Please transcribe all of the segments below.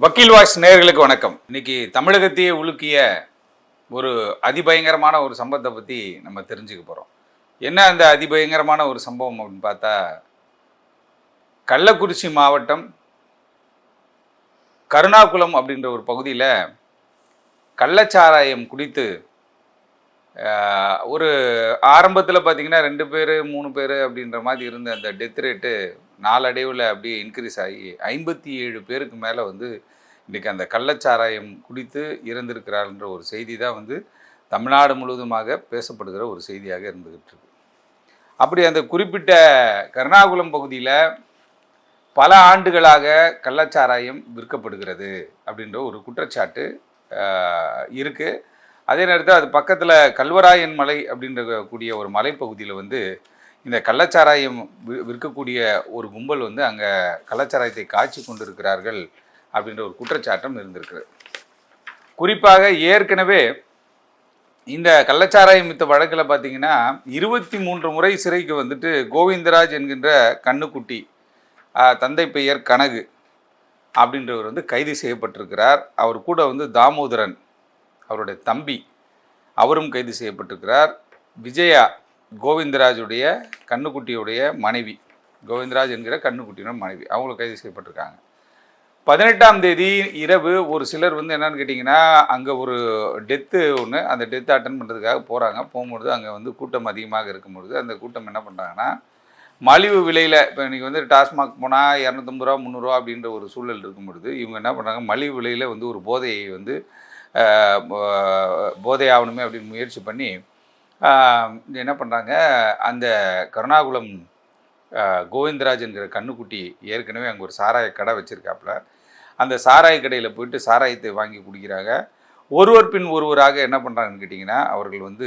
வக்கீல் வாய்ஸ் நேர்களுக்கு வணக்கம். இன்னைக்கு தமிழகத்தையே உலுக்கிய ஒரு அதிபயங்கரமான ஒரு சம்பவத்தை பற்றி நம்ம தெரிஞ்சுக்க போகிறோம் என்ன அந்த அதிபயங்கரமான ஒரு சம்பவம் அப்படின்னு பார்த்தா கள்ளக்குறிச்சி மாவட்டம் கருணாகுளம் அப்படின்ற ஒரு பகுதியில் கள்ளச்சாராயம் குடித்து ஒரு ஆரம்பத்தில் பார்த்தீங்கன்னா ரெண்டு பேர் மூணு பேர் அப்படின்ற மாதிரி இருந்த அந்த டெத் ரேட்டு நாளடைவில் அப்படியே இன்க்ரீஸ் ஆகி ஐம்பத்தி ஏழு பேருக்கு மேலே வந்து இன்றைக்கி அந்த கள்ளச்சாராயம் குடித்து இறந்திருக்கிறார்ன்ற ஒரு செய்தி தான் வந்து தமிழ்நாடு முழுவதுமாக பேசப்படுகிற ஒரு செய்தியாக இருந்துகிட்டு இருக்கு. அப்படி அந்த குறிப்பிட்ட கருணாகுளம் பகுதியில் பல ஆண்டுகளாக கள்ளச்சாராயம் விற்கப்படுகிறது அப்படின்ற ஒரு குற்றச்சாட்டு இருக்குது அதே நேரத்தில் அது பக்கத்தில் கல்வராயன் மலை அப்படின்ற கூடிய ஒரு மலைப்பகுதியில் வந்து இந்த கள்ளச்சாராயம் விற்கக்கூடிய ஒரு கும்பல் வந்து அங்கே கள்ளச்சாராயத்தை காய்ச்சி கொண்டிருக்கிறார்கள் அப்படின்ற ஒரு குற்றச்சாட்டம் இருந்திருக்கு குறிப்பாக ஏற்கனவே இந்த கள்ளச்சாராயம் மித்த வழக்கில் பார்த்தீங்கன்னா இருபத்தி மூன்று முறை சிறைக்கு வந்துட்டு கோவிந்தராஜ் என்கின்ற கண்ணுக்குட்டி தந்தை பெயர் கனகு அப்படின்றவர் வந்து கைது செய்யப்பட்டிருக்கிறார். அவர் கூட வந்து தாமோதரன் அவருடைய தம்பி அவரும் கைது செய்யப்பட்டிருக்கிறார். விஜயா கோவிந்தராஜுடைய கண்ணுக்குட்டியுடைய மனைவி. கோவிந்தராஜ் என்கிற கண்ணுக்குட்டியோட மனைவி. அவங்கள கைது செய்யப்பட்டிருக்காங்க. பதினெட்டாம் தேதி இரவு ஒரு சிலர் வந்து என்னன்னு கேட்டிங்கன்னா அங்கே ஒரு டெத்து ஒன்று அந்த டெத்து அட்டன் பண்ணுறதுக்காக போகிறாங்க போகும்பொழுது அங்கே வந்து கூட்டம் அதிகமாக இருக்கும்பொழுது அந்த கூட்டம் என்ன பண்ணுறாங்கன்னா மலிவு விலையில் இப்போ இன்றைக்கி வந்து டாஸ்மாக் போனால் இரநூத்தம்பது ரூபா முந்நூறுரூவா அப்படின்ற ஒரு சூழல் இருக்கும் பொழுது இவங்க என்ன பண்ணுறாங்க மலிவு விலையில் வந்து ஒரு போதையை வந்து போதை ஆகணுமே அப்படின்னு முயற்சி பண்ணி என்ன பண்ணுறாங்க அந்த கருணாகுளம் கோவிந்தராஜ் என்கிற கண்ணுக்குட்டி ஏற்கனவே அங்கே ஒரு சாராய கடை வச்சுருக்காப்புல. அந்த சாராய கடையில் போயிட்டு சாராயத்தை வாங்கி குடிக்கிறாங்க. ஒருவர் பின் ஒருவராக என்ன பண்ணுறாங்கன்னு கேட்டிங்கன்னா அவர்கள் வந்து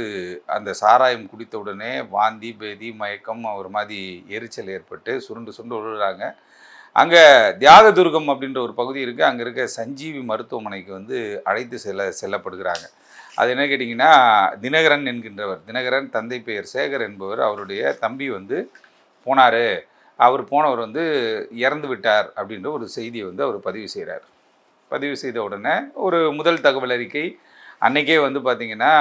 அந்த சாராயம் குடித்த உடனே வாந்தி பேதி மயக்கம் ஒரு மாதிரி எரிச்சல் ஏற்பட்டு சுருண்டு சுருண்டு விழுறாங்க அங்கே தியாக துர்கம் அப்படின்ற ஒரு பகுதி இருக்குது அங்கே இருக்க சஞ்சீவி மருத்துவமனைக்கு வந்து அழைத்து செல்ல செல்லப்படுகிறாங்க. அது என்ன கேட்டிங்கன்னா தினகரன் என்கின்றவர். தினகரன் தந்தை பெயர் சேகர் என்பவர் அவருடைய தம்பி வந்து போனார். அவர் போனவர் வந்து இறந்து விட்டார் அப்படின்ற ஒரு செய்தியை வந்து அவர் பதிவு செய்கிறார் பதிவு செய்த உடனே ஒரு முதல் தகவல் அறிக்கை. அன்றைக்கே வந்து பார்த்திங்கன்னா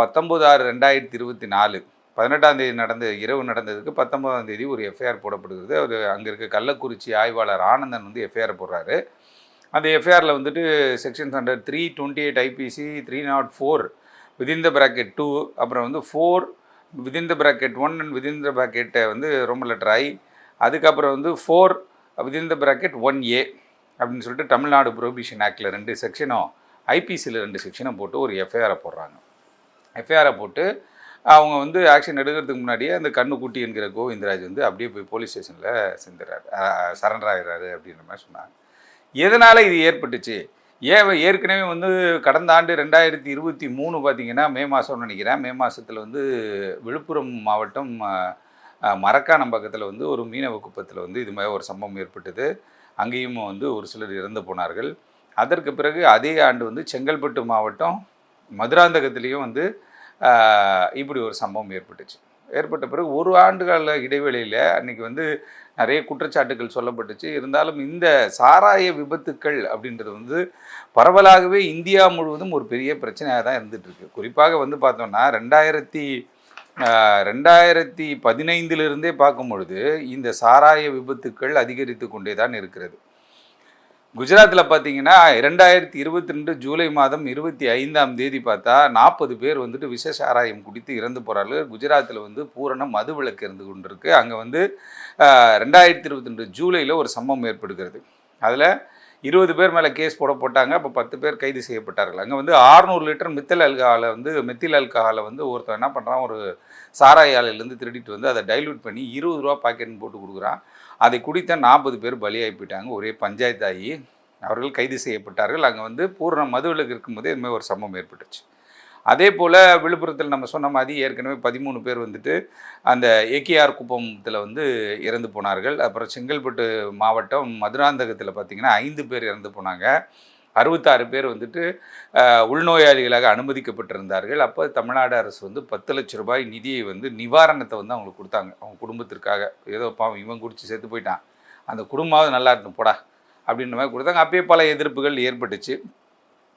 பத்தொம்பது ஆறு ரெண்டாயிரத்தி இருபத்தி நாலு. பதினெட்டாம் தேதி நடந்த இரவு நடந்ததுக்கு பத்தொன்பதாம் தேதி ஒரு எஃப்ஐஆர் போடப்படுகிறது. அவர் அங்கே இருக்க கள்ளக்குறிச்சி ஆய்வாளர் ஆனந்தன் வந்து எஃப்ஐஆர் போடுறாரு. அந்த எஃப்ஐஆரில் வந்துட்டு sections under three twenty eight IPC three nought four within the bracket two அப்புறம் வந்து four within the bracket one and within the ப்ராக்கெட்டை வந்து ரொம்ப லெட்டர் ஐ அதுக்கப்புறம் வந்து four within the bracket one A அப்படின்னு சொல்லிட்டு தமிழ்நாடு ப்ரொபிஷன் ஆக்டில் ரெண்டு செக்ஷனும் ஐபிசியில் ரெண்டு செக்ஷனும் போட்டு ஒரு எஃப்ஐஆரை போடுறாங்க. எஃப்ஐஆரை போட்டு அவங்க வந்து ஆக்ஷன் எடுக்கிறதுக்கு முன்னாடியே அந்த கண்ணுக்குட்டி என்கிற கோவிந்தராஜ் வந்து அப்படியே போய் போலீஸ் ஸ்டேஷனில் செஞ்சுறாரு சரண்டர் ஆகிறாரு அப்படின்ற மாதிரி சொன்னாங்க. எதனால் இது ஏற்பட்டுச்சு? ஏன் ஏற்கனவே வந்து கடந்த ஆண்டு ரெண்டாயிரத்தி இருபத்தி மூணு பார்த்திங்கன்னா மே மாதம்னு நினைக்கிறேன். மே மாதத்தில் வந்து விழுப்புரம் மாவட்டம் மரக்கானம் பக்கத்தில் வந்து ஒரு மீனவ குப்பத்தில் வந்து இது மாதிரி ஒரு சம்பவம் ஏற்பட்டது. அங்கேயும் வந்து ஒரு சிலர் இறந்து போனார்கள். அதற்கு பிறகு அதே ஆண்டு வந்து செங்கல்பட்டு மாவட்டம் மதுராந்தகத்திலையும் வந்து இப்படி ஒரு சம்பவம் ஏற்பட்டுச்சு. ஏற்பட்ட பிறகு ஒரு ஆண்டுகால இடைவெளியில் அன்னைக்கு வந்து நிறைய குற்றச்சாட்டுகள் சொல்லப்பட்டுச்சு. இருந்தாலும் இந்த சாராய விபத்துக்கள் அப்படின்றது வந்து பரவலாகவே இந்தியா முழுவதும் ஒரு பெரிய பிரச்சனையாக தான் இருந்துகிட்ருக்கு குறிப்பாக வந்து பார்த்தோம்னா ரெண்டாயிரத்தி ரெண்டாயிரத்தி பதினைந்திலிருந்தே பார்க்கும் பொழுது இந்த சாராய விபத்துக்கள் அதிகரித்து கொண்டே தான் இருக்கிறது. குஜராத்தில் பார்த்தீங்கன்னா இரண்டாயிரத்தி இருபத்தி ரெண்டு ஜூலை மாதம் இருபத்தி ஐந்தாம் தேதி பார்த்தா நாற்பது பேர் வந்துட்டு விஷ சாராயம் குடித்து இறந்து போகிறார்கள் குஜராத்தில் வந்து பூரண மது விலக்கு இருந்து கொண்டிருக்கு. அங்கே வந்து ரெண்டாயிரத்தி இருபத்தி ரெண்டு ஜூலையில் ஒரு சம்பவம் ஏற்படுகிறது. அதில் இருபது பேர் மேலே கேஸ் போட போட்டாங்க. அப்போ பத்து பேர் கைது செய்யப்பட்டார்கள். அங்கே வந்து 600 லிட்டர் மித்தல் அல்கஹாலை வந்து மெத்தில் அல்கஹாலை வந்து ஒருத்தன் என்ன பண்ணுறான் ஒரு சாராய ஆலையிலேருந்து திருடிட்டு வந்து அதை டைல்யூட் பண்ணி இருபது ரூபா பாக்கெட்னு போட்டு கொடுக்குறான். அதை குடித்த நாற்பது பேர் பலியாகி போயிட்டாங்க. ஒரே பஞ்சாயத்தாகி அவர்கள் கைது செய்யப்பட்டார்கள். அங்கே வந்து பூர்ண மதுவிலக்கு இருக்கும்போதே இதுமாதிரி ஒரு சம்பவம் ஏற்பட்டுச்சு. அதே போல் விழுப்புரத்தில் நம்ம சொன்ன மாதிரி ஏற்கனவே பதிமூணு பேர் வந்துட்டு அந்த ஏகேஆர் குப்பத்தில் வந்து இறந்து போனார்கள். அப்புறம் செங்கல்பட்டு மாவட்டம் மதுராந்தகத்தில் பார்த்திங்கன்னா ஐந்து பேர் இறந்து போனாங்க. அறுபத்தாறு பேர் வந்துட்டு உள்நோயாளிகளாக அனுமதிக்கப்பட்டிருந்தார்கள். அப்போ தமிழ்நாடு அரசு வந்து பத்து லட்ச ரூபாய் நிதியை வந்து நிவாரணத்தை வந்து அவங்களுக்கு கொடுத்தாங்க. அவங்க குடும்பத்திற்காக. ஏதோ பாவம் இவன் குடிச்சு செத்து போயிட்டான். அந்த குடும்பமாவது நல்லா இருக்கணும் போடா அப்படின்ற மாதிரி கொடுத்தாங்க. அப்பயே பல எதிர்ப்புகள் ஏற்பட்டுச்சு.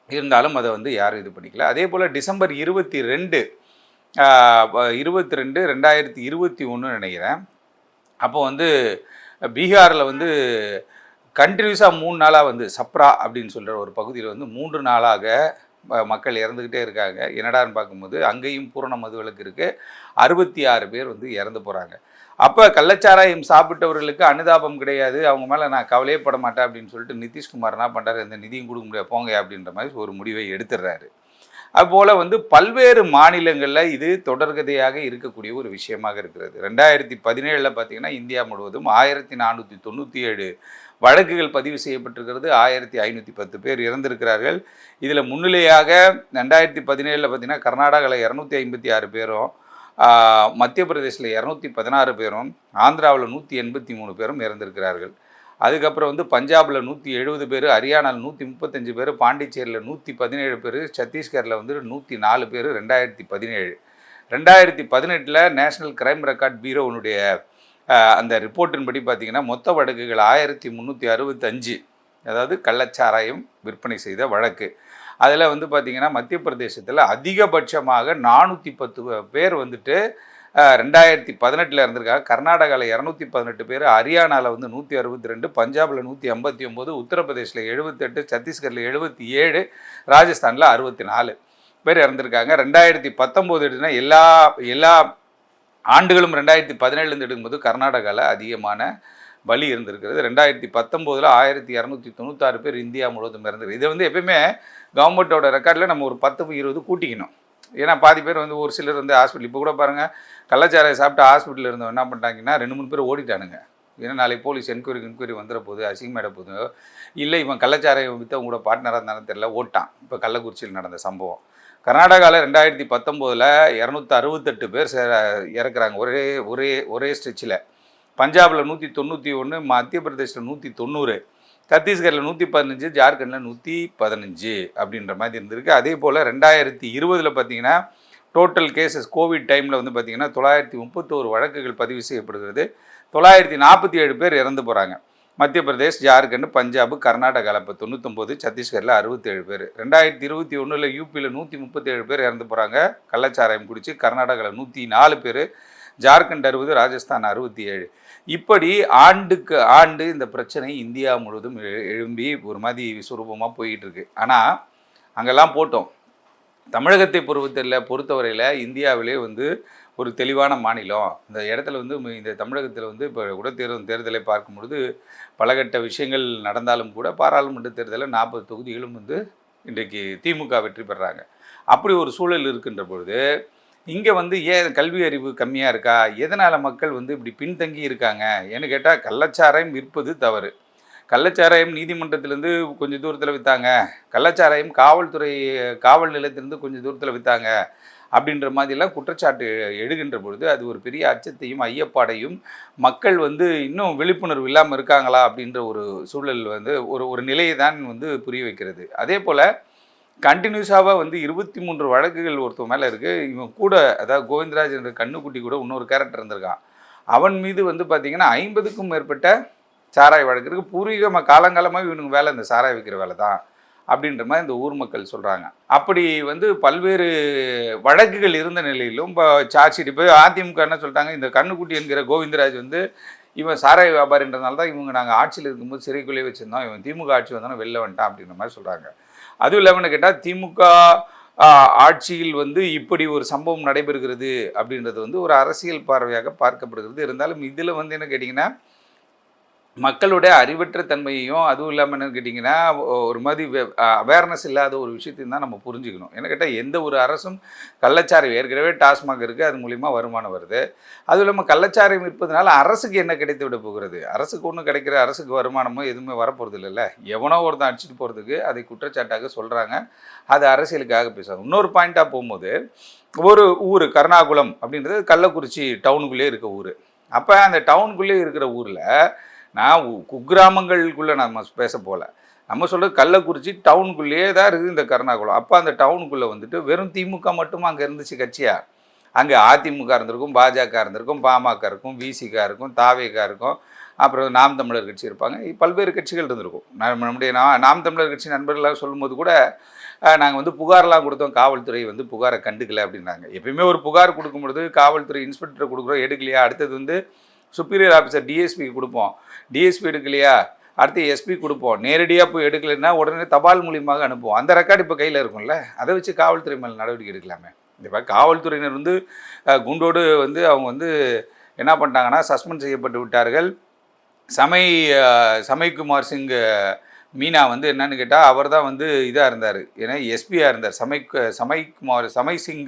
இருந்தாலும் அதை வந்து யாரும் இது பண்ணிக்கல. அதே போல் டிசம்பர் இருபத்தி ரெண்டு இருபத்தி ரெண்டு ரெண்டாயிரத்தி இருபத்தி ஒன்று நினைக்கிறேன். அப்போ வந்து பீகாரில் வந்து கண்டினியூஸாக மூணு நாளாக வந்து சப்ரா அப்படின்னு சொல்கிற ஒரு பகுதியில் வந்து மூன்று நாளாக ம- மக்கள் இறந்துக்கிட்டே இருக்காங்க. என்னடான்னு பார்க்கும்போது அங்கேயும் பூரண மதுவிலக்கு இருக்குது அறுபத்தி ஆறு பேர் வந்து இறந்து போகிறாங்க அப்போ கள்ளச்சாராயம் சாப்பிட்டவர்களுக்கு அனுதாபம் கிடையாது. அவங்க மேலே நான் கவலையே பட மாட்டேன் அப்படின்னு சொல்லிட்டு நிதிஷ்குமார் என்ன பண்ணுறாரு எந்த நிதியும் கொடுக்க முடியாது. போங்க அப்படின்ற மாதிரி ஒரு முடிவை எடுத்துடுறாரு. அதுபோல் வந்து பல்வேறு மாநிலங்களில் இது தொடர்கதையாக இருக்கக்கூடிய ஒரு விஷயமாக இருக்கிறது. ரெண்டாயிரத்தி பதினேழில் பார்த்திங்கன்னா இந்தியா முழுவதும் ஆயிரத்தி நானூற்றி தொண்ணூற்றி ஏழு வழக்குகள் பதிவு செய்யப்பட்டிருக்கிறது. ஆயிரத்தி ஐநூற்றி பத்து பேர் இறந்திருக்கிறார்கள். இதில் முன்னிலையாக ரெண்டாயிரத்தி பதினேழில் பார்த்தீங்கன்னா கர்நாடகாவில் இரநூத்தி ஐம்பத்தி ஆறு பேரும் மத்திய பிரதேசில் இரநூத்தி பதினாறு பேரும் ஆந்திராவில் நூற்றி எண்பத்தி மூணு பேரும் இறந்திருக்கிறார்கள். அதுக்கப்புறம் வந்து பஞ்சாபில் நூற்றி எழுபது பேர் ஹரியானாவில் நூற்றி முப்பத்தஞ்சு பேர் பாண்டிச்சேரியில் நூற்றி பதினேழு பேர் சத்தீஸ்கரில் வந்து நூற்றி நாலு பேர் ரெண்டாயிரத்தி பதினேழு. ரெண்டாயிரத்தி பதினெட்டில் நேஷனல் கிரைம் ரெக்கார்ட் பீரோனுடைய அந்த ரிப்போர்ட்டின்படி பார்த்திங்கன்னா மொத்த வழக்குகள் ஆயிரத்தி முந்நூற்றி அறுபத்தஞ்சு அதாவது கள்ளச்சாராயம் விற்பனை செய்த வழக்கு. அதில் வந்து பார்த்திங்கன்னா மத்திய பிரதேசத்தில் அதிகபட்சமாக நானூற்றி பத்து பேர் வந்துட்டு ரெண்டாயிரத்தி பதினெட்டில் இருந்திருக்காங்க கர்நாடகாவில் இரநூத்தி பதினெட்டு பேர் ஹரியானாவில் வந்து நூற்றி அறுபத்தி ரெண்டு பஞ்சாபில் நூற்றி ஐம்பத்தி ஒம்பது உத்தரப்பிரதேசில் எழுபத்தெட்டு சத்தீஸ்கரில் எழுபத்தி ஏழு ராஜஸ்தானில் அறுபத்தி நாலு பேர் இறந்துருக்காங்க. ரெண்டாயிரத்தி பத்தொம்போது எடுத்துனா எல்லா எல்லா ஆண்டுகளும் ரெண்டாயிரத்தி பதினேழுலேருந்து எடுக்கும்போது கர்நாடகாவில் அதிகமான பலி இருந்திருக்கிறது. ரெண்டாயிரத்தி பத்தொம்போதில் ஆயிரத்தி இரநூத்தி தொண்ணூத்தாறு பேர் இந்தியா முழுவதும் இறந்துருக்கு இதை வந்து எப்பயுமே கவர்மெண்ட்டோட ரெக்கார்டில் நம்ம ஒரு பத்து இருபது கூட்டிக்கணும். ஏன்னா பாதி பேர் வந்து ஒரு சிலர் வந்து ஹாஸ்பிட்டல் இப்போ கூட பாருங்கள் கள்ளச்சாரையை சாப்பிட்டு ஹாஸ்பிட்டலில் இருந்தவங்க என்ன பண்ணிட்டாங்கன்னா ரெண்டு மூணு பேர் ஓடிட்டானுங்க. ஏன்னா நாளைக்கு போலீஸ் என்கொயரி என்கொயரி வந்துட போகுது அசிங்கமாயிட போகுது இல்லை இவன் கள்ளச்சாரை விற்று கூட பார்ட்னராக இருந்தாலும் தெரியல ஓட்டான். இப்போ கள்ளக்குறிச்சியில் நடந்த சம்பவம். கர்நாடகாவில் ரெண்டாயிரத்தி பத்தொம்போதில் இரநூத்தி அறுபத்தெட்டு பேர் சே- இறக்குறாங்க. ஒரே ஒரே ஒரே ஸ்ட்ரிச்சில் பஞ்சாபில் நூற்றி தொண்ணூற்றி ஒன்று மத்திய பிரதேசில் நூற்றி தொண்ணூறு சத்தீஸ்கரில் நூற்றி பதினஞ்சு ஜார்க்கண்டில் நூற்றி பதினஞ்சு அப்படின்ற மாதிரி இருந்திருக்கு. அதே போல் ரெண்டாயிரத்தி இருபதில் பார்த்தீங்கன்னா டோட்டல் கேசஸ் கோவிட் டைமில் வந்து பார்த்தீங்கன்னா தொள்ளாயிரத்தி முப்பத்தோரு வழக்குகள் பதிவு செய்யப்படுகிறது. தொள்ளாயிரத்தி நாற்பத்தி ஏழு பேர் இறந்து போகிறாங்க மத்திய பிரதேஷ் ஜார்க்கண்ட் பஞ்சாப் கர்நாடகாவில் இப்போ தொண்ணூத்தொம்பது சத்தீஸ்கரில் அறுபத்தேழு பேர். ரெண்டாயிரத்தி இருபத்தி ஒன்றில் யூபியில் நூற்றி முப்பத்தேழு பேர் இறந்து போகிறாங்க கள்ளச்சாராயம் குடிச்சு கர்நாடகாவில் நூற்றி நாலு பேர். ஜார்க்கண்ட் அறுபது ராஜஸ்தான் அறுபத்தி ஏழு இப்படி ஆண்டுக்கு ஆண்டு இந்த பிரச்சனை இந்தியா முழுவதும் எழு- எழும்பி ஒரு மாதிரி விஸ்வரூபமாக போயிட்டு இருக்கு ஆனால் அங்கெல்லாம் போட்டோம். தமிழகத்தை பொறுத்தவரையில் பொறுத்தவரையில் இந்தியாவிலே வந்து ஒரு தெளிவான மாநிலம். இந்த இடத்துல வந்து ம- இந்த தமிழகத்தில் வந்து இப்போ கூட தேர்தலை பார்க்கும் பொழுது பலகட்ட விஷயங்கள் நடந்தாலும் கூட பாராளுமன்ற தேர்தலில் நாற்பது தொகுதிகளும் வந்து இன்றைக்கு திமுக வெற்றி பெறாங்க. அப்படி ஒரு சூழல் இருக்கின்ற பொழுது இங்கே வந்து ஏன் கல்வி அறிவு கம்மியாக இருக்கா? எதனால் மக்கள் வந்து இப்படி பின்தங்கி இருக்காங்க? ஏன்னு கேட்டால் கள்ளச்சாராயம் விற்பது தவறு. கள்ளச்சாராயம் நீதிமன்றத்திலேருந்து கொஞ்சம் தூரத்தில் விற்றாங்க கள்ளச்சாராயம் காவல்துறை காவல் நிலையத்திலேருந்து கொஞ்சம் தூரத்தில் விற்றாங்க அப்படின்ற மாதிரிலாம் குற்றச்சாட்டு எழுகின்ற பொழுது அது ஒரு பெரிய அச்சத்தையும் ஐயப்பாடையும் மக்கள் வந்து இன்னும் விழிப்புணர்வு இல்லாமல் இருக்காங்களா அப்படின்ற ஒரு சூழல் வந்து ஒரு ஒரு நிலையை தான் வந்து புரிய வைக்கிறது. அதே போல் கண்டினியூஸாக வந்து இருபத்தி மூன்று வழக்குகள் ஒருத்தன் மேலே இருக்குது இவன் கூட அதாவது கோவிந்தராஜ் என்ற கண்ணுக்குட்டி கூட இன்னொரு கேரக்டர் இருந்திருக்கான். அவன் மீது வந்து பார்த்திங்கன்னா ஐம்பதுக்கும் மேற்பட்ட சாராய வழக்கு இருக்குது பூர்வீகமாக காலங்காலமாக இவனுக்கு வேலை இந்த சாராய விற்கிற வேலை தான். அப்படின்ற மாதிரி இந்த ஊர் மக்கள் சொல்கிறாங்க அப்படி வந்து பல்வேறு வழக்குகள் இருந்த நிலையிலும் இப்போ சார்ஜ் இப்போ அதிமுக என்ன சொல்லிட்டாங்க? இந்த கண்ணுக்குட்டி என்கிற கோவிந்தராஜ் வந்து இவன் சாராய வியாபாரின்றதுனால தான் இவங்க நாங்கள் ஆட்சியில் இருக்கும்போது சிறைக்குள்ளே வச்சுருந்தோம். இவன் திமுக ஆட்சி வந்தாலும் வெளில வந்துட்டான் அப்படின்ற மாதிரி சொல்கிறாங்க அதுவும் இல்லாமல் கேட்டால் திமுக ஆட்சியில் வந்து இப்படி ஒரு சம்பவம் நடைபெறுகிறது அப்படின்றது வந்து ஒரு அரசியல் பார்வையாக பார்க்கப்படுகிறது. இருந்தாலும் இதில் வந்து என்ன கேட்டிங்கன்னா மக்களுடைய அறிவற்ற தன்மையையும் அதுவும் இல்லாமல் என்னன்னு கேட்டிங்கன்னா ஒரு மாதிரி அவேர்னஸ் இல்லாத ஒரு விஷயத்தையும் தான் நம்ம புரிஞ்சுக்கணும். என்ன கேட்டால் எந்த ஒரு அரசும் கள்ளச்சாரம் ஏற்கனவே டாஸ்மாக் இருக்குது அது மூலிமா வருமானம் வருது. அதுவும் இல்லாமல் கள்ளச்சாரம் இருப்பதனால அரசுக்கு என்ன கிடைத்து விட போகிறது? அரசுக்கு ஒன்றும் கிடைக்கிற அரசுக்கு வருமானமோ எதுவுமே வரப்போகிறது இல்லைல்ல எவனோ ஒருத்தன் அடிச்சுட்டு போகிறதுக்கு அதை குற்றச்சாட்டாக சொல்கிறாங்க அது அரசியலுக்காக பேசுகிறாங்க இன்னொரு பாயிண்ட்டாக போகும்போது ஒரு ஊர் கருணாகுளம் அப்படின்றது கள்ளக்குறிச்சி டவுனுக்குள்ளே இருக்க ஊர். அப்போ அந்த டவுனுக்குள்ளே இருக்கிற ஊரில் நான் குக்கிராமங்களுக்குள்ளே நம்ம பேச போகல நம்ம சொல்கிறது கள்ளக்குறிச்சி டவுனுக்குள்ளேயே தான் இருக்குது இந்த கருணாகுளம். அப்போ அந்த டவுனுக்குள்ளே வந்துட்டு வெறும் திமுக மட்டும் அங்கே இருந்துச்சு கட்சியாக அங்கே அதிமுக இருந்திருக்கும் பாஜக இருந்திருக்கும் பாமக இருக்கும் விசிகா இருக்கும் தாவேகா இருக்கும். அப்புறம் நாம் தமிழர் கட்சி இருப்பாங்க. பல்வேறு கட்சிகள் இருந்திருக்கும். நம்முடைய நாம் தமிழர் கட்சி நண்பர்களாக சொல்லும்போது கூட நாங்கள் வந்து புகார்லாம் கொடுத்தோம். காவல்துறை வந்து புகாரை கண்டுக்கல அப்படின்னாங்க. எப்பயுமே ஒரு புகார் கொடுக்கும் பொழுது காவல்துறை இன்ஸ்பெக்டர் கொடுக்குறோம் எடுக்கலையா? அடுத்தது வந்து சுப்பீரியர் ஆஃபீஸர் டிஎஸ்பிக்கு கொடுப்போம். டிஎஸ்பி எடுக்கலையா? அடுத்து எஸ்பி கொடுப்போம். நேரடியாக போய் எடுக்கலைன்னா உடனே தபால் மூலியமாக அனுப்புவோம். அந்த ரெக்கார்டு இப்போ கையில் இருக்கும்ல? அதை வச்சு காவல்துறை மேலே நடவடிக்கை எடுக்கலாமே. இப்போ காவல்துறையினர் வந்து குண்டோடு வந்து அவங்க வந்து என்ன பண்ணிட்டாங்கன்னா சஸ்பெண்ட் செய்யப்பட்டு விட்டார்கள். சமை சமைக்குமார் சிங் மீனா வந்து என்னன்னு கேட்டால் அவர் தான் வந்து இதாக இருந்தார். ஏன்னா எஸ்பியாக இருந்தார். சமை சமைக்குமார் சமை சிங்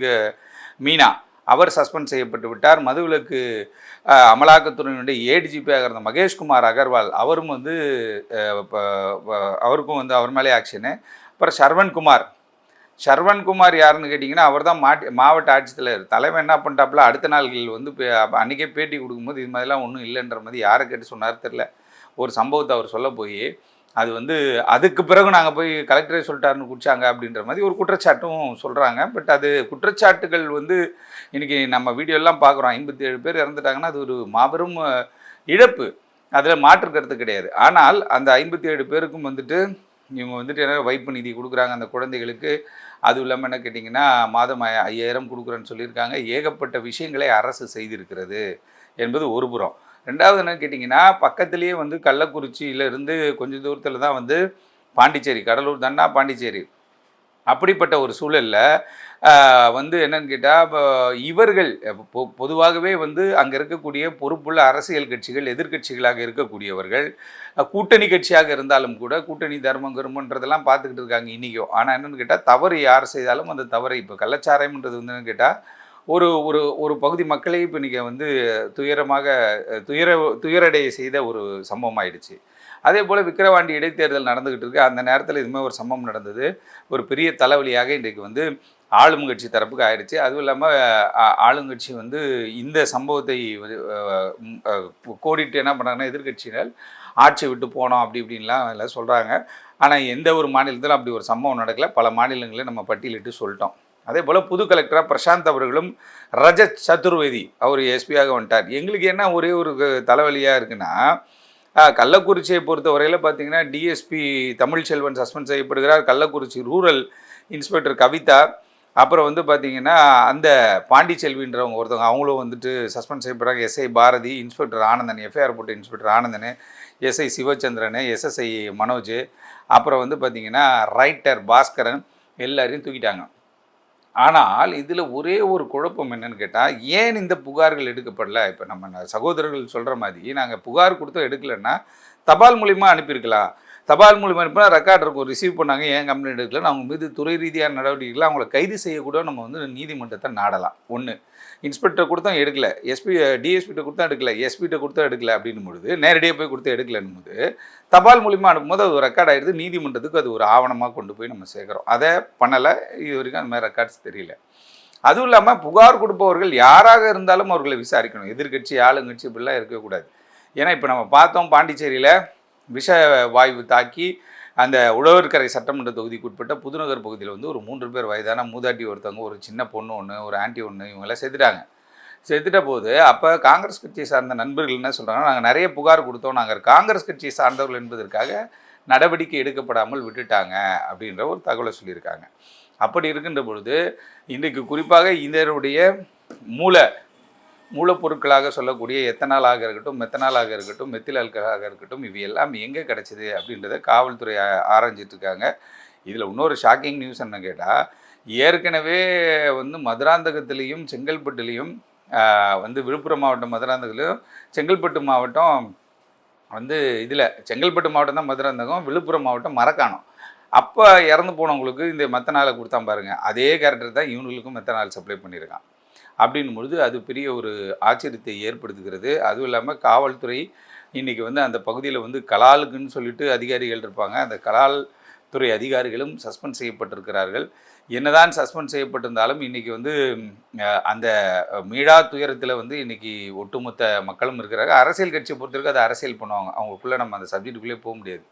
மீனா. அவர் சஸ்பெண்ட் செய்யப்பட்டு விட்டார். மதுவிலக்கு அமலாக்கத்துறையினுடைய ஏடிஜிபியாக இருந்த மகேஷ்குமார் அகர்வால் அவரும் வந்து அவருக்கும் வந்து அவர் மேலே ஆக்ஷனு. அப்புறம் சர்வன்குமார். சர்வன்குமார் யாருன்னு கேட்டிங்கன்னா அவர் தான் மாட்டி மாவட்ட ஆட்சித்தலைவர். தலைவர் என்ன பண்ணிட்டாப்புல அடுத்த நாள்கள் வந்து அன்றைக்கே பேட்டி கொடுக்கும்போது இது மாதிரிலாம் ஒன்றும் இல்லைன்ற மாதிரி யாரை கேட்டு சொன்னார் தெரில ஒரு சம்பவத்தை அவர் சொல்ல போய் அது வந்து அதுக்கு பிறகு நாங்கள் போய் கலெக்டரே சொல்லிட்டாருன்னு குடிச்சாங்க அப்படின்ற மாதிரி ஒரு குற்றச்சாட்டும் சொல்கிறாங்க பட் அது குற்றச்சாட்டுகள் வந்து இன்றைக்கி நம்ம வீடியோலாம் பார்க்குறோம் ஐம்பத்தி ஏழு பேர் இறந்துட்டாங்கன்னா அது ஒரு மாபெரும் இழப்பு. அதில் மாற்று கருத்து கிடையாது. ஆனால் அந்த ஐம்பத்தி ஏழு பேருக்கும் வந்துட்டு இவங்க வந்துட்டு என்ன வைப்பு நிதி கொடுக்குறாங்க அந்த குழந்தைகளுக்கு. அதுவும் இல்லாமல் என்ன கேட்டிங்கன்னா மாதம் ஐயாயிரம் கொடுக்குறேன்னு சொல்லியிருக்காங்க. ஏகப்பட்ட விஷயங்களை அரசு செய்திருக்கிறது என்பது ஒரு புறம். ரெண்டாவது என்ன கேட்டிங்கன்னா பக்கத்துலேயே வந்து கள்ளக்குறிச்சியில இருந்து கொஞ்சம் தூரத்தில் தான் வந்து பாண்டிச்சேரி கடலூர் தண்டா பாண்டிச்சேரி. அப்படிப்பட்ட ஒரு சூழலில் வந்து என்னன்னு கேட்டால் இவர்கள் பொ- பொதுவாகவே வந்து அங்கே இருக்கக்கூடிய பொறுப்புள்ள அரசியல் கட்சிகள் எதிர்க்கட்சிகளாக இருக்கக்கூடியவர்கள் கூட்டணி கட்சியாக இருந்தாலும் கூட கூட்டணி தர்மம் கருமன்றதெல்லாம் பார்த்துக்கிட்டு இருக்காங்க இன்றைக்கும் ஆனால் என்னென்னு கேட்டால் தவறு யார் செய்தாலும் அந்த தவறை இப்போ கள்ளச்சாரம்ன்றது வந்து என்னென்னு கேட்டால் ஒரு ஒரு ஒரு பகுதி மக்களை இப்போ நீங்கள் வந்து துயரமாக துயர துயரடைய செய்த ஒரு சம்பவம் ஆயிடுச்சு. அதே போல் விக்கிரவாண்டி இடைத்தேர்தல் நடந்துக்கிட்டு இருக்கு. அந்த நேரத்தில் இதுமாதிரி ஒரு சம்பவம் நடந்தது. ஒரு பெரிய தலைவலியாக இன்றைக்கு வந்து ஆளும் கட்சி தரப்புக்கு ஆயிடுச்சு. அதுவும் இல்லாமல் ஆளுங்கட்சி வந்து இந்த சம்பவத்தை கோடிட்டு என்ன பண்ணாங்கன்னா எதிர்க்கட்சியினர் ஆட்சி விட்டு போனோம் அப்படி இப்படின்லாம் எல்லாம் சொல்கிறாங்க ஆனால் எந்த ஒரு மாநிலத்திலும் அப்படி ஒரு சம்பவம் நடக்கல. பல மாநிலங்களில் நம்ம பட்டியலிட்டு சொல்லிட்டோம். அதே போல் புது கலெக்டராக பிரசாந்த் அவர்களும் ரஜத் சதுர்வேதி அவர் எஸ்பியாக வந்துட்டார். எங்களுக்கு என்ன ஒரே ஒரு தலைவலியாக இருக்குன்னா கள்ளக்குறிச்சியை கள்ளக்குறிச்சியை பொறுத்தவரையில் பார்த்தீங்கன்னா டிஎஸ்பி தமிழ்ச்செல்வன் சஸ்பெண்ட் செய்யப்படுகிறார். கள்ளக்குறிச்சி ரூரல் இன்ஸ்பெக்டர் கவிதா அப்புறம் வந்து பார்த்தீங்கன்னா அந்த பாண்டிச்செல்வின்றவங்க ஒருத்தவங்க அவங்களும் வந்துட்டு suspend செய்யப்படுறாங்க. SI Bharathi inspector Anandan FIR போட்ட inspector Anandan SI Sivachandran SSI Manoj அப்புறம் வந்து பார்த்தீங்கன்னா ரைட்டர் பாஸ்கரன் எல்லாரையும் தூக்கிட்டாங்க. ஆனால் இதில் ஒரே ஒரு குழப்பம் என்னன்னு கேட்டால் ஏன் இந்த புகார்கள் எடுக்கப்படல? இப்போ நம்ம சகோதரர்கள் சொல்கிற மாதிரி நாங்கள் புகார் கொடுத்தோம் எடுக்கலைன்னா தபால் மூலிமா அனுப்பியிருக்கலாம். தபால் மூலிமா அனுப்பினா ரெக்கார்ட் இருக்கும் ரிசீவ் பண்ணாங்க ஏன் கம்ப்ளைண்ட் எடுக்கலன்னு? அவங்க மீது துறை ரீதியான நடவடிக்கைகளை அவங்கள கைது செய்யக்கூட நம்ம வந்து நீதிமன்றத்தை நாடலாம். ஒன்று. இன்ஸ்பெக்டர் கொடுத்தா எடுக்கல. எஸ்பி டிஎஸ்பிட்ட கொடுத்தா எடுக்கல. எஸ்பிட்ட கொடுத்தா எடுக்கல அப்படின்னும் பொழுது நேரடியாக போய் கொடுத்து எடுக்கலன்னும் போது தபால் மூலிமா அனுப்பும்போது அது ஒரு ரெக்கார்ட் ஆயிடுது. நீதிமன்றத்துக்கு அது ஒரு ஆவணமாக கொண்டு போய் நம்ம சேர்க்குறோம் அதை பண்ணலை. இது வரைக்கும் அந்த மாதிரி ரெக்கார்ட்ஸ் தெரியல. அதுவும் இல்லாமல் புகார் கொடுப்பவர்கள் யாராக இருந்தாலும் அவர்களை விசாரிக்கணும். எதிர்க்கட்சி ஆளுங்கட்சி இப்படிலாம் இருக்கக்கூடாது. ஏன்னா இப்போ நம்ம பார்த்தோம் பாண்டிச்சேரியில் விஷ வாயு தாக்கி அந்த உழவர்கரை சட்டமன்ற தொகுதிக்கு உட்பட்ட புதுநகர் பகுதியில் வந்து ஒரு மூன்று பேர் வயதான மூதாட்டி ஒருத்தவங்க ஒரு சின்ன பொண்ணு ஒன்று ஒரு ஆண்டி ஒன்று இவங்கெல்லாம் செத்துட்டாங்க. செத்துட்ட போது அப்போ காங்கிரஸ் கட்சியை சார்ந்த நண்பர்கள் என்ன சொல்கிறாங்கன்னா நாங்கள் நிறைய புகார் கொடுத்தோம். நாங்கள் காங்கிரஸ் கட்சியை சார்ந்தவர்கள் என்பதற்காக நடவடிக்கை எடுக்கப்படாமல் விட்டுட்டாங்க. அப்படின்ற ஒரு தகவலை சொல்லியிருக்காங்க. அப்படி இருக்கின்ற பொழுது இன்றைக்கு குறிப்பாக இதனுடைய மூல மூலப்பொருட்களாக சொல்லக்கூடிய எத்தனாலாக இருக்கட்டும் மெத்தனாலாக இருக்கட்டும் மெத்தில் ஆல்கஹாலாக இருக்கட்டும் இவை எல்லாம் எங்கே கிடச்சிது அப்படின்றத காவல்துறை ஆராய்ஞ்சிட்ருக்காங்க ஆராய்ஞ்சிட்டு இருக்காங்க. இதில் இன்னொரு ஷாக்கிங் நியூஸ் என்ன கேட்டால் ஏற்கனவே வந்து மதுராந்தகத்துலேயும் செங்கல்பட்டுலேயும் வந்து விழுப்புரம் மாவட்டம் மதுராந்தகத்திலையும் செங்கல்பட்டு மாவட்டம் வந்து இதில் செங்கல்பட்டு மாவட்டம் தான் மதுராந்தகம் விழுப்புரம் மாவட்டம் மரக்காணம். அப்போ இறந்து போனவங்களுக்கு இந்த மெத்தனாலை கொடுத்தா பாருங்க. அதே கேரக்டர் தான் இவங்களுக்கும் மெத்தனால் சப்ளை பண்ணியிருக்கான். அப்படின் பொழுது அது பெரிய ஒரு ஆச்சரியத்தை ஏற்படுத்துகிறது. அதுவும் இல்லாமல் காவல்துறை இன்றைக்கி வந்து அந்த பகுதியில் வந்து கலாலுக்குன்னு சொல்லிட்டு அதிகாரிகள் இருப்பாங்க. அந்த கலால் துறை அதிகாரிகளும் சஸ்பெண்ட் செய்யப்பட்டிருக்கிறார்கள். என்னதான் சஸ்பெண்ட் செய்யப்பட்டிருந்தாலும் இன்றைக்கி வந்து அந்த அஹ், மீளா துயரத்தில் வந்து இன்றைக்கி ஒட்டுமொத்த மக்களும் இருக்கிறாங்க. அரசியல் கட்சியை பொறுத்தவரைக்கும் அதை அரசியல் பண்ணுவாங்க. அவங்களுக்குள்ளே நம்ம அந்த சப்ஜெக்டுக்குள்ளே போக முடியாது.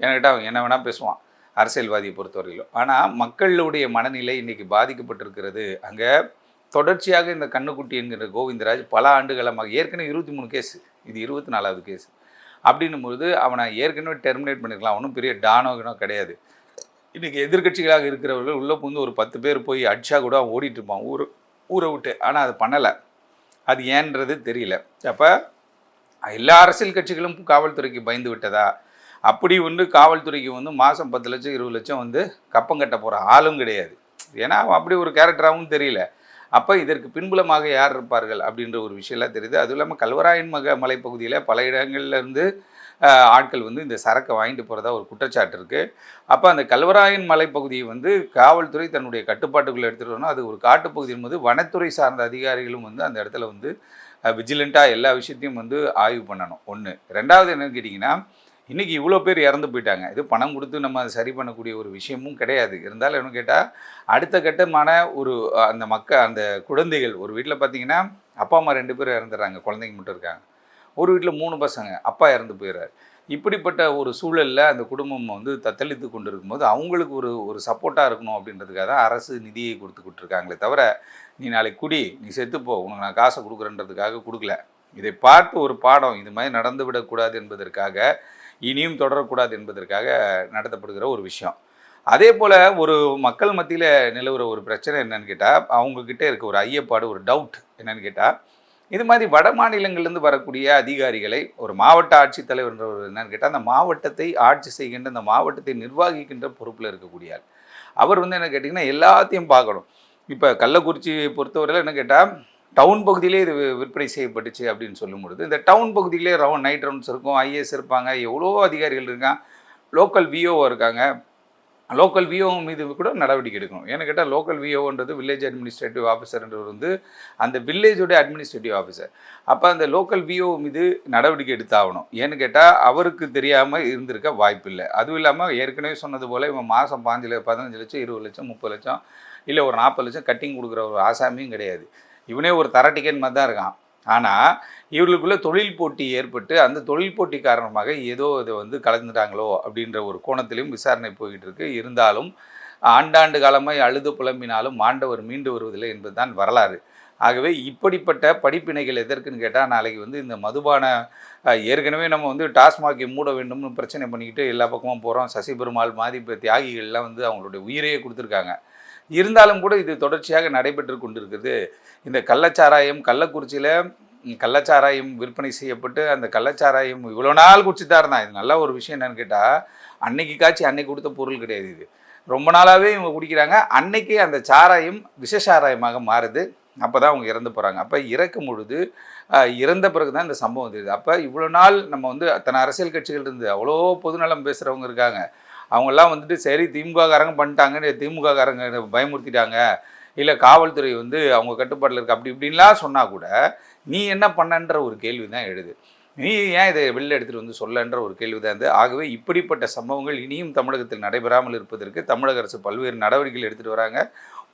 ஏன்னா அவன் என்ன வேணால் பேசுவான் அரசியல்வாதியை பொறுத்தவரையிலும். ஆனால் மக்களுடைய மனநிலை இன்றைக்கி பாதிக்கப்பட்டிருக்கிறது. அங்கே தொடர்ச்சியாக இந்த கண்ணுக்குட்டி என்கிற கோவிந்தராஜ் பல ஆண்டுகளமாக ஏற்கனவே இருபத்தி மூணு கேஸ் இது இருபத்தி நாலாவது கேஸ் அப்படின்னும்போது அவனை ஏற்கனவே டெர்மினேட் பண்ணிருக்கலாம். ஒன்றும் பெரிய டானோகனோ கிடையாது. இன்றைக்கி எதிர்க்கட்சிகளாக இருக்கிறவர்கள் உள்ளே புகுந்து ஒரு பத்து பேர் போய் அடிச்சா கூட அவன் ஓடிட்டுருப்பான் ஊர் ஊரை விட்டு. ஆனால் அது பண்ணலை. அது ஏன்றது தெரியல. அப்போ எல்லா அரசியல் கட்சிகளும் காவல்துறைக்கு பயந்து விட்டதா? அப்படி வந்து காவல்துறைக்கு வந்து மாதம் பத்து லட்சம் இருபது லட்சம் வந்து கப்பம் கட்ட போகிற ஆளும் கிடையாது. ஏன்னா அவன் அப்படி ஒரு கேரக்டராகவும் தெரியல. அப்போ இதற்கு பின்புலமாக யார் இருப்பார்கள் அப்படின்ற ஒரு விஷயம்லாம் தெரியுது. அதுவும் இல்லாமல் கல்வராயன் மக மலைப்பகுதியில் பல இடங்கள்லேருந்து ஆட்கள் வந்து இந்த சரக்கை வாங்கிட்டு போகிறதா ஒரு குற்றச்சாட்டு இருக்குது அப்போ அந்த கல்வராயன் மலைப்பகுதியை வந்து காவல்துறை தன்னுடைய கட்டுப்பாட்டுக்குள்ளே எடுத்துகிட்டு வரணும். அது ஒரு காட்டுப்பகுதி என்பது வனத்துறை சார்ந்த அதிகாரிகளும் வந்து அந்த இடத்துல வந்து விஜிலண்ட்டாக எல்லா விஷயத்தையும் வந்து ஆய்வு பண்ணணும். ஒன்று ரெண்டாவது என்னன்னு கேட்டிங்கன்னா இன்றைக்கி இவ்வளோ பேர் இறந்து போயிட்டாங்க. இது பணம் கொடுத்து நம்ம அதை சரி பண்ணக்கூடிய ஒரு விஷயமும் கிடையாது. இருந்தாலும் என்ன கேட்டால் அடுத்த கட்டமான ஒரு அந்த மக்க அந்த குழந்தைகள் ஒரு வீட்டில் பார்த்தீங்கன்னா அப்பா அம்மா ரெண்டு பேரும் இறந்துடுறாங்க. குழந்தைங்க மட்டும் இருக்காங்க. ஒரு வீட்டில் மூணு பசங்க அப்பா இறந்து போயிடுறாரு. இப்படிப்பட்ட ஒரு சூழலில் அந்த குடும்பம் வந்து தத்தளித்து கொண்டு இருக்கும்போது அவங்களுக்கு ஒரு ஒரு சப்போர்ட்டாக இருக்கணும் அப்படின்றதுக்காக தான் அரசு நிதியை கொடுத்துக்கிட்டு இருக்காங்களே தவிர நீ நாளைக்கு குடி நீ செத்துப்போ உனக்கு நான் காசை கொடுக்குறேன்றதுக்காக கொடுக்கல. இதை பார்த்து ஒரு பாடம் இது மாதிரி நடந்து விடக்கூடாது என்பதற்காக இனியும் தொடரக்கூடாது என்பதற்காக நடத்தப்படுகிற ஒரு விஷயம். அதே போல் ஒரு மக்கள் மத்தியில் நிலவுற ஒரு பிரச்சனை என்னென்னு கேட்டால் அவங்கக்கிட்ட இருக்க ஒரு ஐயப்பாடு ஒரு டவுட் என்னென்னு கேட்டால் இது மாதிரி வட மாநிலங்கள்லேருந்து வரக்கூடிய அதிகாரிகளை ஒரு மாவட்ட ஆட்சித்தலைவர் என்னன்னு கேட்டால் அந்த மாவட்டத்தை ஆட்சி செய்கின்ற அந்த மாவட்டத்தை நிர்வகிக்கின்ற பொறுப்பில் இருக்கக்கூடிய அவர் வந்து என்ன கேட்டிங்கன்னா எல்லாத்தையும் பார்க்கணும். இப்போ கள்ளக்குறிச்சியை பொறுத்தவரையில் என்ன கேட்டால் டவுன் பகுதியிலே இது விற்பனை செய்யப்பட்டுச்சு அப்படின்னு சொல்லும் பொழுது இந்த டவுன் பகுதியிலே ரவுண்ட் நைட் ரவுண்ட்ஸ் இருக்கும் ஐஏஎஸ் இருப்பாங்க எவ்வளோ அதிகாரிகள் இருக்காங்க லோக்கல் விஓ இருக்காங்க. லோக்கல் விஓ மீது கூட நடவடிக்கை எடுக்கணும். ஏன்னு கேட்டால் லோக்கல் விஓன்றது வில்லேஜ் அட்மினிஸ்ட்ரேட்டிவ் ஆஃபீஸர்ன்றது வந்து அந்த வில்லேஜோட அட்மினிஸ்ட்ரேட்டிவ் ஆஃபீஸர் அப்போ அந்த லோக்கல் விஓ மீது நடவடிக்கை எடுத்தாகணும். ஏன்னு கேட்டால் அவருக்கு தெரியாமல் இருந்திருக்க வாய்ப்பில்லை அதுவும் இல்லாமல் ஏற்கனவே சொன்னது போல் இவன் மாதம் பாஞ்சு பதினஞ்சு லட்சம் இருபது லட்சம் முப்பது லட்சம் இல்லை ஒரு நாற்பது லட்சம் கட்டிங் கொடுக்குற ஒரு ஆசாமியும் கிடையாது. இவனே ஒரு தர டிக்கெட் மாதிரி தான் இருக்கான். ஆனால் இவர்களுக்குள்ள தொழில் போட்டி ஏற்பட்டு அந்த தொழில் போட்டி காரணமாக ஏதோ இதை வந்து கலந்துட்டாங்களோ அப்படின்ற ஒரு கோணத்திலையும் விசாரணை போயிட்டு இருக்கு. இருந்தாலும் ஆண்டாண்டு காலமாய் அழுது புலம்பினாலும் மாண்டவர் மீண்டு வருவதில்லை என்பதுதான் வரலாறு. ஆகவே இப்படிப்பட்ட படிப்பினைகள் எதற்குன்னு கேட்டால் நாளைக்கு வந்து இந்த மதுபான ஏற்கனவே நம்ம வந்து டாஸ்மாகை மூட வேண்டும்னு பிரச்சனை பண்ணிக்கிட்டு எல்லா பக்கமும் போகிறோம் சசி பெருமாள் மாதிரி தியாகிகள்லாம் வந்து அவங்களுடைய உயிரையே கொடுத்துருக்காங்க. இருந்தாலும் கூட இது தொடர்ச்சியாக நடைபெற்று கொண்டிருக்குது. இந்த கள்ளச்சாராயம் கள்ளக்குறிச்சியில் கள்ளச்சாராயம் விற்பனை செய்யப்பட்டு அந்த கள்ளச்சாராயம் இவ்வளோ நாள் குடிச்சுதான் இருந்தான். இது நல்ல ஒரு விஷயம் என்னன்னு கேட்டால் அன்னைக்கு காய்ச்சி அன்னைக்கு கொடுத்த பொருள் கிடையாது இது. ரொம்ப நாளாகவே இவங்க குடிக்கிறாங்க. அன்னைக்கு அந்த சாராயம் விஷ சாராயமாக மாறுது. அப்போ தான் அவங்க இறந்து போகிறாங்க அப்போ இறக்கும் பொழுது இறந்த பிறகு தான் இந்த சம்பவம் தெரியுது. அப்போ இவ்வளோ நாள் நம்ம வந்து அத்தனை அரசியல் கட்சிகள் இருந்து அவ்வளோ பொதுநலம் பேசுகிறவங்க இருக்காங்க. அவங்கெல்லாம் வந்துட்டு சரி திமுககாரங்க பண்ணிட்டாங்க திமுககாரங்க பயமுறுத்திட்டாங்க. இல்லை காவல்துறை வந்து அவங்க கட்டுப்பாட்டில் இருக்குது அப்படி இப்படின்லாம் சொன்னால் கூட நீ என்ன பண்ணன்ற ஒரு கேள்வி தான் எழுது. நீ ஏன் இதை வெளில எடுத்துகிட்டு வந்து சொல்லன்ற ஒரு கேள்வி தான் இது. ஆகவே இப்படிப்பட்ட சம்பவங்கள் இனியும் தமிழகத்தில் நடைபெறாமல் இருப்பதற்கு தமிழக அரசு பல்வேறு நடவடிக்கைகள் எடுத்துகிட்டு வராங்க.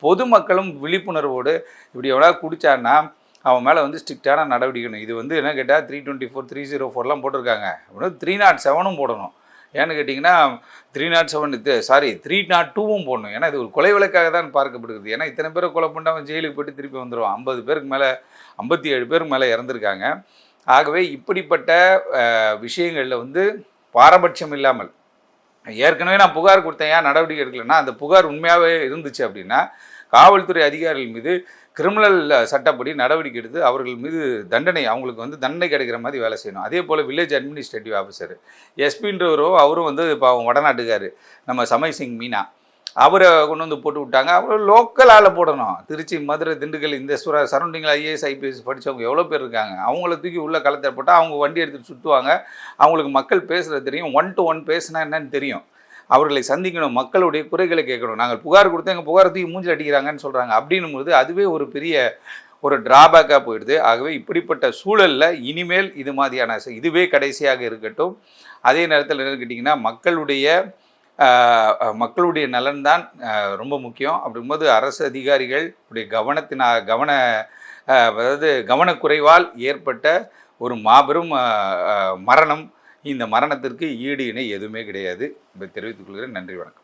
பொதுமக்களும் விழிப்புணர்வோடு இப்படி எவ்வளோ குடித்தான்னா அவன் மேலே வந்து ஸ்ட்ரிக்டான நடவடிக்கை. இது வந்து என்ன கேட்டால் three twenty four three zero ஃபோர்லாம் போட்டிருக்காங்க. அப்படின்னா த்ரீ நாட் செவனும் போடணும். ஏன்னு கேட்டிங்கன்னா three nought seven sorry three nought டூவும் போடணும். ஏன்னா இது ஒரு கொலை வழக்காக தான் பார்க்கப்படுகிறது. ஏன்னா இத்தனை பேரை கொலை பண்ணாமல் ஜெயிலுக்கு போயிட்டு திருப்பி வந்துடுவோம் ஐம்பது பேருக்கு மேலே ஐம்பத்தி ஏழு பேருக்கு மேலே இறந்துருக்காங்க. ஆகவே இப்படிப்பட்ட விஷயங்களில் வந்து பாரபட்சம் இல்லாமல் ஏற்கனவே நான் புகார் கொடுத்தேன் ஏன் நடவடிக்கை எடுக்கலைன்னா அந்த புகார் உண்மையாகவே இருந்துச்சு அப்படின்னா காவல்துறை அதிகாரிகள் மீது கிரிமினல் சட்டப்படி நடவடிக்கை எடுத்து அவர்கள் மீது தண்டனை அவங்களுக்கு வந்து தண்டனை கிடைக்கிற மாதிரி வேலை செய்யணும். அதே போல் வில்லேஜ் அட்மினிஸ்ட்ரேட்டிவ் ஆஃபீஸர் எஸ்பின்றவரோ அவரும் வந்து இப்போ அவன் வடநாட்டுக்கார். நம்ம சமய் சிங் மீனா. அவரை கொண்டு வந்து போட்டு விட்டாங்க. அப்புறம் லோக்கல் ஆளை போடணும். திருச்சி மதுரை திண்டுக்கல் இந்த சுர சரௌண்டிங்கில் ஐஏஎஸ் ஐபிஎஸ் படித்தவங்க எவ்வளோ பேர் இருக்காங்க? அவங்கள தூக்கி உள்ளே களத்தில் போட்டால் அவங்க வண்டி எடுத்துகிட்டு சுற்றுவாங்க அவங்களுக்கு மக்கள் பேசுகிறது தெரியும். ஒன் டு ஒன் பேசுனா என்னன்னு தெரியும். அவர்களை சந்திக்கணும் மக்களுடைய குறைகளை கேட்கணும். நாங்கள் புகார் கொடுத்து எங்கள் புகார் தூக்கி மூஞ்சில் அடிக்கிறாங்கன்னு சொல்கிறாங்க அப்படின்னும்போது அதுவே ஒரு பெரிய ஒரு டிராபேக்காக போயிடுது. ஆகவே இப்படிப்பட்ட சூழலில் இனிமேல் இது மாதிரியான இதுவே கடைசியாக இருக்கட்டும். அதே நேரத்தில் என்னன்னு கேட்டிங்கன்னா மக்களுடைய மக்களுடைய நலன்தான் ரொம்ப முக்கியம். அப்படிங்கும்போது அரசு அதிகாரிகள் உடைய கவனத்தினா கவன அதாவது கவனக்குறைவால் ஏற்பட்ட ஒரு மாபெரும் மரணம் இந்த மரணத்திற்கு ஈடு இணை எதுவுமே கிடையாது. இதை தெரிவித்துக் கொள்கிறேன். நன்றி வணக்கம்.